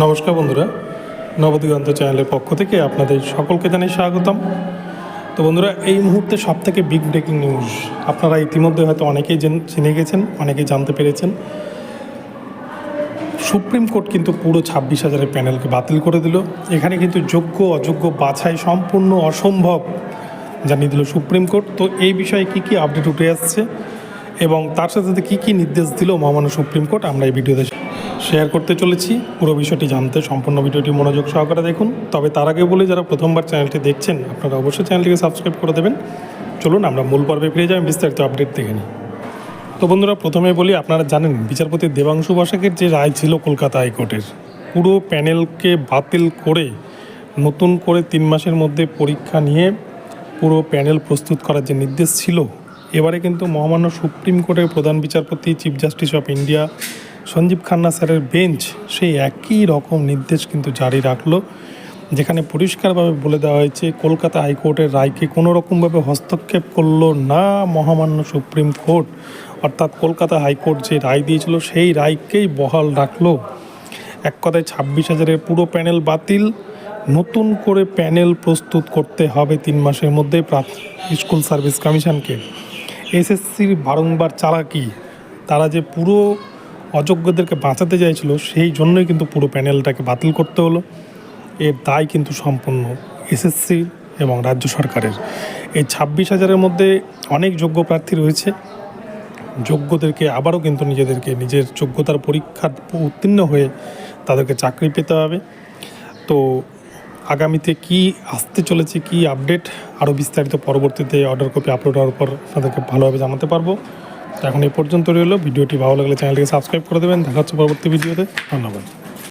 নমস্কার বন্ধুরা নবদিগন্ত চ্যানেলের পক্ষ থেকে আপনাদের সকলকে জানাই স্বাগতম। তো বন্ধুরা, এই মুহূর্তে সব থেকে বিগ ব্রেকিং নিউজ আপনারা ইতিমধ্যে হয়তো অনেকেই জেনে গেছেন, অনেকেই জানতে পেরেছেন। সুপ্রিম কোর্ট কিন্তু পুরো ছাব্বিশ হাজারের প্যানেলকে বাতিল করে দিল। এখানে কিন্তু যোগ্য, অযোগ্য, বাছাই সম্পূর্ণ অসম্ভব জানিয়ে দিল সুপ্রিম কোর্ট। তো এই বিষয়ে কি কি আপডেট উঠে আসছে? এবং তার সাথে সাথে কী কী নির্দেশ দিল মহামান্য সুপ্রিম কোর্ট, আমরা এই ভিডিওতে শেয়ার করতে চলেছি। পুরো বিষয়টি জানতে সম্পূর্ণ ভিডিওটি মনোযোগ সহকারে দেখুন। তবে তার আগে বলে, যারা প্রথমবার চ্যানেলটি দেখছেন, আপনারা অবশ্যই চ্যানেলটিকে সাবস্ক্রাইব করে দেবেন। চলুন, আমরা মূল পর্বে ফিরে যাই, বিস্তারিত আপডেট দেখে নিই। তো বন্ধুরা, প্রথমে বলি, আপনারা জানেন, বিচারপতি দেবাংশু বসাকের যে রায় ছিল কলকাতা হাইকোর্টের, পুরো প্যানেলকে বাতিল করে, নতুন করে তিন মাসের মধ্যে পরীক্ষা নিয়ে পুরো প্যানেল প্রস্তুত করার যে নির্দেশ ছিল এবারে কিন্তু মহামান্য সুপ্রিম কোর্টের প্রধান বিচারপতি chief justice of India Sanjiv Khanna স্যারের বেঞ্চ সেই একই রকম নির্দেশ কিন্তু জারি রাখল, যেখানে পরিষ্কারভাবে বলে দেওয়া হয়েছে, কলকাতা হাইকোর্টের রায়কে কোনো রকমভাবে হস্তক্ষেপ করল না মহামান্য সুপ্রিম কোর্ট। অর্থাৎ কলকাতা হাইকোর্ট যে রায় দিয়েছিল, সেই রায়কেই বহাল রাখল। এক কথায় ছাব্বিশ হাজারের পুরো প্যানেল বাতিল, নতুন করে প্যানেল প্রস্তুত করতে হবে তিন মাসের মধ্যে স্কুল সার্ভিস কমিশনকে। এসএসসির বারংবার চালাকি তারা যে পুরো অযোগ্যদেরকে বাঁচাতে চাইছিল, সেই জন্যই কিন্তু পুরো প্যানেলটাকে বাতিল করতে হলো। এর দায় কিন্তু সম্পূর্ণ এসএসসি এবং রাজ্য সরকারের। এই ছাব্বিশ হাজারের মধ্যে অনেক যোগ্য প্রার্থী রয়েছে। যোগ্যদেরকে আবারও কিন্তু নিজেদেরকে নিজের যোগ্যতার পরীক্ষার উত্তীর্ণ হয়ে তাদেরকে চাকরি পেতে হবে। তো আগামীতে কি আসতে চলেছে, কি আপডেট, আরও বিস্তারিত পরবর্তীতে অর্ডার কপি আপলোড হওয়ার পর আপনাদেরকে ভালোভাবে জানাতে পারব। এখন এই পর্যন্ত রইল, ভিডিওটি ভালো লাগলে চ্যানেলটিকে সাবস্ক্রাইব করে দেবেন, দেখা হচ্ছে পরবর্তী ভিডিওতে, ধন্যবাদ।